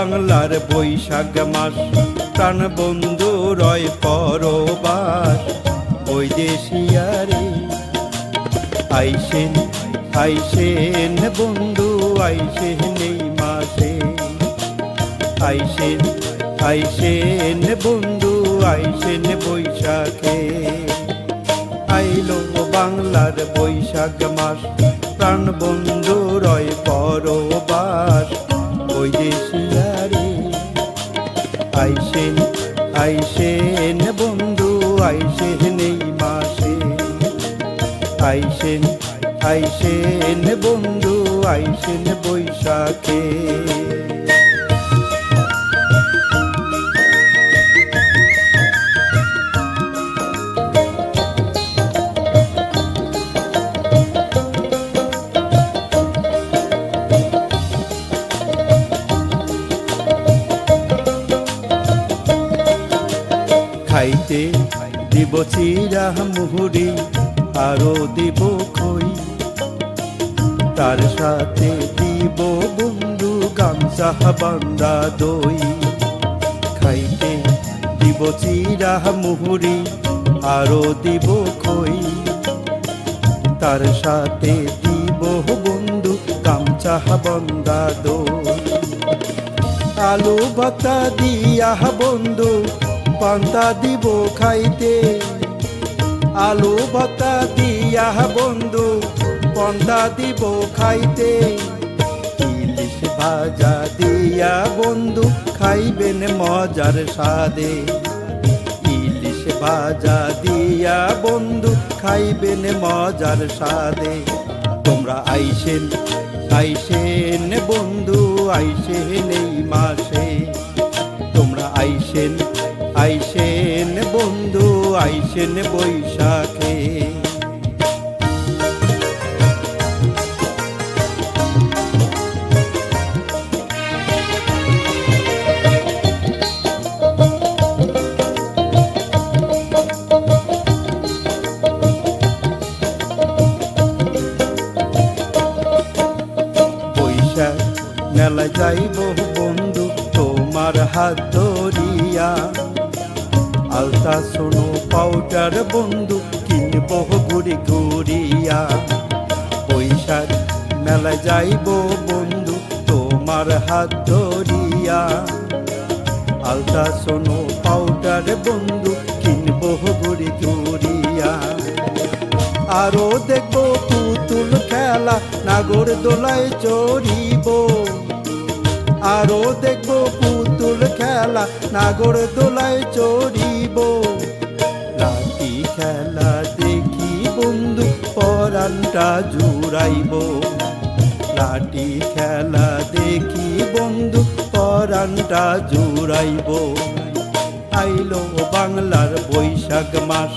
বাংলার বৈশাখ মাস। প্রাণ বন্ধু রয় পরবাস। বৈদেশিয়ারে আইসেন আইসেন বন্ধু, আইসেন এই মাসে। আইসেন আইসেন বন্ধু, আইসেন বৈশাখে। আইলো বাংলার বৈশাখ মাস। প্রাণ বন্ধু আইসেন এই মাসে। আইসেন আইসেন বন্ধু আইসেন বৈশাখে। দিব চিরা মুহুরি, আরও দিব খই। তার সাথে দিব বন্ধু গামছা, বান্দা, দই। খাইতে দিব চিরা মুহুরি, আরও দিব খই। তার সাথে দিব বন্ধু গামছা, বান্দা, দই। আলু ভর্তা দিয়া বন্ধু পান্তা দিব খাইতে। আলু ভর্তা দিয়া বন্ধু, পান্তা দিব খাইতে। ইলিশ ভাজা দিয়া বন্ধু, খাইবেন মজার স্বাদে। ইলিশ ভাজা দিয়া বন্ধু, খাইবেন মজার স্বাদে। তোমরা আইসেন আইসেন বন্ধু, আইসেন এই মাসে। তোমরা আইসেন আইসেন বৈশাখে মেলায় যাইব বন্ধু তোমার হাত ধরিয়া আলতা শোনো পাউডার বন্ধু কিনব ঘুরি ঘুরিয়া। বৈশাখ মেলায় যাইব বন্ধু তোমার হাত ধরিয়া। আলতা শোনো পাউডার বন্ধু কিনব ঘুরি ঘুরিয়া। আরও দেখব পুতুল খেলা, নাগর দোলায় চড়িব। আরও পুতুল খেলা, নাগর দোলায় চড়িব। লাঠি খেলা দেখি বন্ধু পরানটা জুড়াইব। লাঠি খেলা দেখি বন্ধু পরানটা জুড়াইব। আইলো বাংলার বৈশাখ মাস,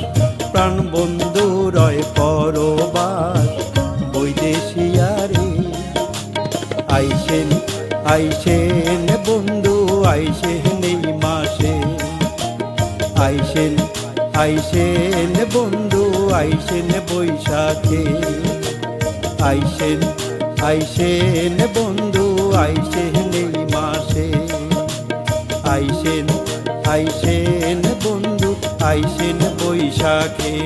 প্রাণ বন্ধু রয় পরবাস। বৈদেশিয়ারে, আইসেন আইসেন বন্ধু, আইসেন আইসেন আইসেন বন্ধু, আইসেন বৈশাখে। আইসেন আইসেন বন্ধু, আইসেন এই মাসে। আইসেন আইসেন বন্ধু, আইসেন বৈশাখে।